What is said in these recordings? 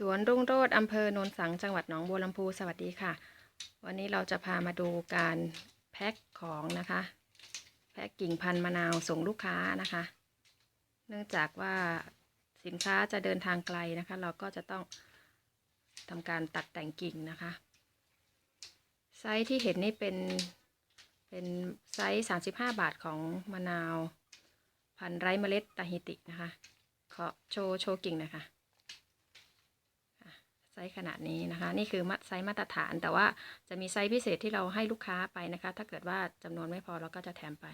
สวนรุ่งโรจน์อำเภอโนนสัง จังหวัดหนองบัวลำพู สวัสดีค่ะ วันนี้เราจะพามาดูการแพ็คของนะคะ แพ็คกิ่งพันธุ์มะนาวส่งลูกค้านะคะ เนื่องจากว่าสินค้าจะเดินทางไกลนะคะ เราก็จะต้องทำการตัดแต่งกิ่งนะคะ ไซส์ที่เห็นนี่เป็นเป็นไซส์35 บาทของมะนาว พันไร้เมล็ดตาฮิตินะคะ ขอโชว์โชว์กิ่งนะคะ ไซส์ขนาดนี้นะคะ นี่คือมัดไซส์มาตรฐาน แต่ว่าจะมีไซส์พิเศษที่เราให้ลูกค้าไปนะคะ ถ้าเกิดว่าจำนวนไม่พอเราก็จะแถมไป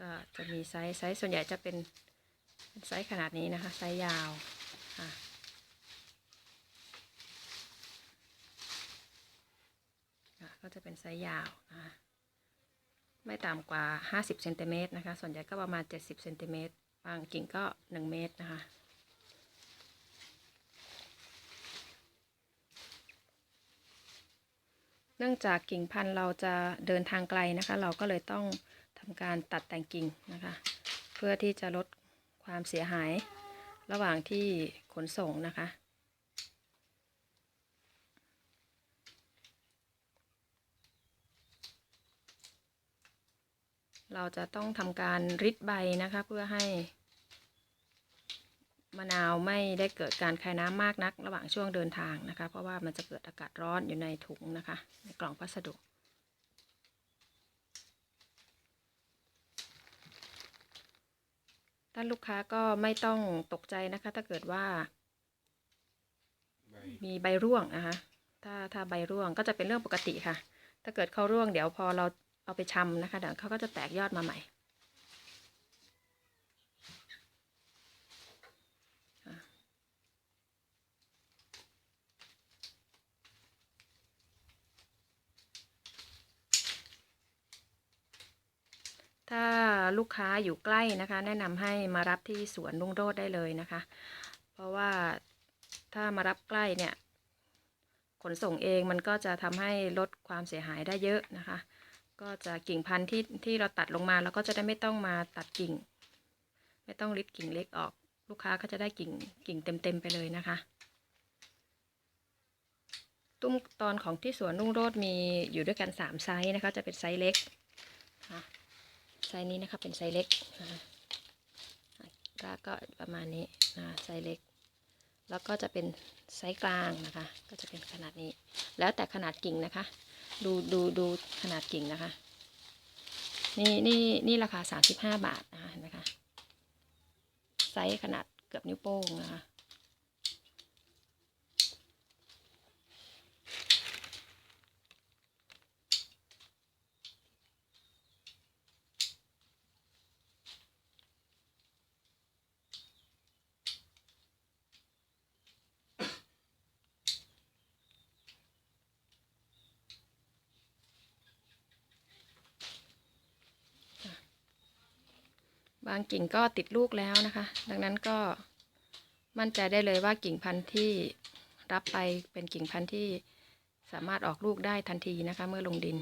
ก็จะมีไซส์ไซส์ส่วนใหญ่จะเป็นไซส์ขนาดนี้นะคะ ไซส์ยาวค่ะก็จะเป็นไซส์ยาวนะคะไม่ต่ำกว่า 50เซนติเมตรนะคะ ส่วนใหญ่ก็ประมาณ 70เซนติเมตรบางกิ่งก็ 1 เมตรนะคะ เนื่องจากกิ่งพันธุ์เราจะเดินทางไกลนะคะ เราก็เลยต้องทำการตัดแต่งกิ่งนะคะ เพื่อที่จะลดความเสียหายระหว่างที่ขนส่งนะคะ เราจะต้องทำการริดใบนะคะเพื่อให้ มะนาวไม่ได้เกิดการคายน้ำมากนัก ระหว่างช่วงเดินทางนะคะ เพราะว่ามันจะเกิดอากาศร้อนอยู่ในถุงนะคะ ในกล่องพัสดุท่านลูกค้าก็ไม่ต้องตกใจนะคะ ถ้าเกิดว่าใบมีใบร่วงนะคะถ้าถ้าใบร่วงก็จะเป็นเรื่องปกติค่ะ ถ้าเกิดเขาร่วงเดี๋ยวพอเราเอาไปชำนะคะเดี๋ยวเขาก็จะแตกยอดมาใหม่ ถ้า ลูกค้าอยู่ใกล้นะคะ แนะนำให้มารับที่สวนลุงโรดได้เลยนะคะ เพราะว่าถ้ามารับใกล้เนี่ย ขนส่งเองมันก็จะทำให้ลดความเสียหายได้เยอะนะคะ ก็จะกิ่งพันธุ์ที่ที่เราตัดลงมาเราก็จะได้ไม่ต้องมาตัดกิ่ง ไม่ต้องริดกิ่งเล็กออก ลูกค้าก็จะได้กิ่งกิ่งเต็มๆไปเลยนะคะตุ้มตอนของที่สวนรุ่งโรจน์มีอยู่ด้วยกันสามไซส์นะคะ จะเป็นไซส์เล็กนะ ไซส์นี้นะคะเป็นไซส์เล็กนะคะรากก็ประมาณนี้นะไซส์เล็ก แล้วก็จะเป็นไซส์กลางนะคะ ก็จะเป็นขนาดนี้ แล้วแต่ขนาดกิ่งนะคะ ดูดูดูขนาดกิ่งนะคะ นี่นี่นี่ราคาสามสิบห้าบาทนะคะเห็นไหมคะไซส์ขนาดเกือบนิ้วโป้งนะคะ บางกิ่งก็ติดลูกแล้วนะคะ ดังนั้นก็มั่นใจได้เลยว่ากิ่งพันธุ์ที่รับไปเป็นกิ่งพันธุ์ที่สามารถออกลูกได้ทันทีนะคะ เมื่อลงดิน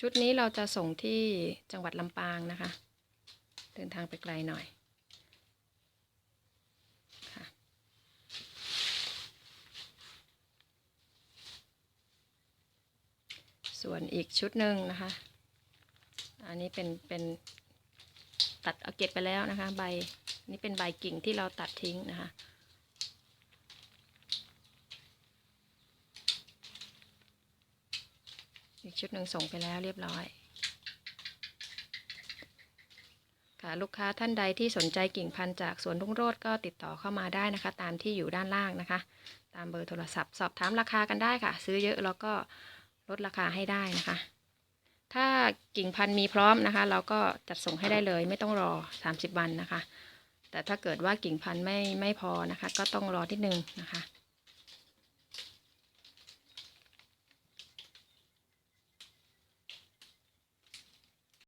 ชุดนี้เราจะส่งที่จังหวัดลำปางนะคะ เดินทางไปไกลหน่อย ส่วนอีกชุดหนึ่งนะคะ อันนี้เป็นเป็นตัดเอาเก็บไปแล้วนะคะ ใบนี่เป็นใบกิ่งที่เราตัดทิ้งนะคะอีกชุดหนึ่งส่งไปแล้วเรียบร้อย ค่ะลูกค้าท่านใดที่สนใจกิ่งพันธุ์จากสวนรุ่งโรจน์ก็ติดต่อเข้ามาได้นะคะ ตามที่อยู่ด้านล่างนะคะ ตามเบอร์โทรศัพท์ สอบถามราคากันได้ค่ะ ซื้อเยอะแล้วก็ ลดราคาให้ได้นะคะ ถ้ากิ่งพันธุ์มีพร้อมนะคะ เราก็จัดส่งให้ได้เลย ไม่ต้องรอ 30 วันนะคะ แต่ถ้าเกิดว่ากิ่งพันธุ์ไม่ไม่พอนะคะ ก็ต้องรอที่หนึ่งนะคะ